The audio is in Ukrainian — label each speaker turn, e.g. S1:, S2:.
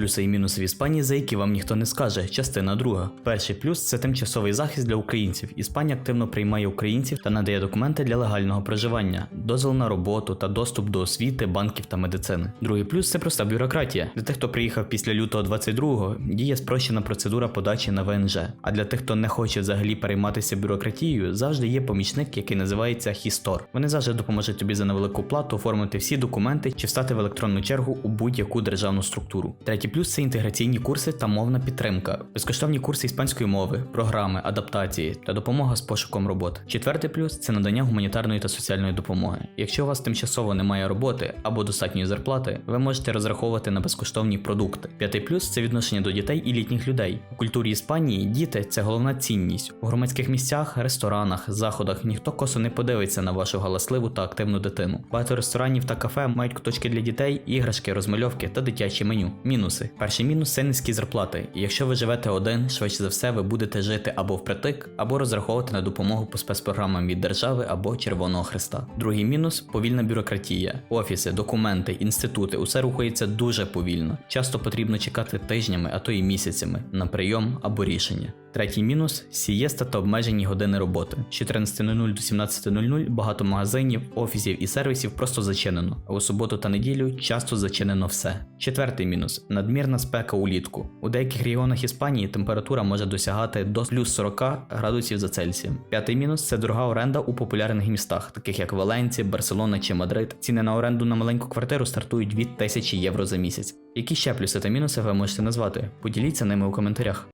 S1: Плюси і мінуси в Іспанії, за які вам ніхто не скаже. Частина друга. Перший плюс це тимчасовий захист для українців. Іспанія активно приймає українців та надає документи для легального проживання, дозвіл на роботу та доступ до освіти, банків та медицини. Другий плюс це проста бюрократія. Для тих, хто приїхав після лютого 22-го, діє спрощена процедура подачі на ВНЖ. А для тих, хто не хоче взагалі перейматися бюрократією, завжди є помічник, який називається Хістор. Вони завжди допоможуть тобі за невелику плату оформити всі документи чи встати в електронну чергу у будь-яку державну структуру. Третій плюс це інтеграційні курси та мовна підтримка, безкоштовні курси іспанської мови, програми, адаптації та допомога з пошуком роботи. Четвертий плюс це надання гуманітарної та соціальної допомоги. Якщо у вас тимчасово немає роботи або достатньої зарплати, ви можете розраховувати на безкоштовні продукти. П'ятий плюс це відношення до дітей і літніх людей. У культурі Іспанії діти це головна цінність. У громадських місцях, ресторанах, заходах ніхто косо не подивиться на вашу галасливу та активну дитину. Багато ресторанів та кафе мають куточки для дітей, іграшки, розмальовки та дитячі меню. Мінуси. Перший мінус це низькі зарплати. І якщо ви живете один, швидше за все ви будете жити або впритик, або розраховувати на допомогу по спецпрограмам від держави або Червоного Христа. Другий мінус повільна бюрократія. Офіси, документи, інститути усе рухається дуже повільно. Часто потрібно чекати тижнями, а то й місяцями на прийом або рішення. Третій мінус сієста та обмежені години роботи. З 14.00 до 17.00 багато магазинів, офісів і сервісів просто зачинено, а у суботу та неділю часто зачинено все. Четвертий мінус надмірна спека улітку. У деяких регіонах Іспанії температура може досягати до плюс 40 градусів за Цельсієм. П'ятий мінус це дорога оренда у популярних містах, таких як Валенці, Барселона чи Мадрид. Ціни на оренду на маленьку квартиру стартують від 1000 євро за місяць. Які ще плюси та мінуси ви можете назвати? Поділіться ними у коментарях.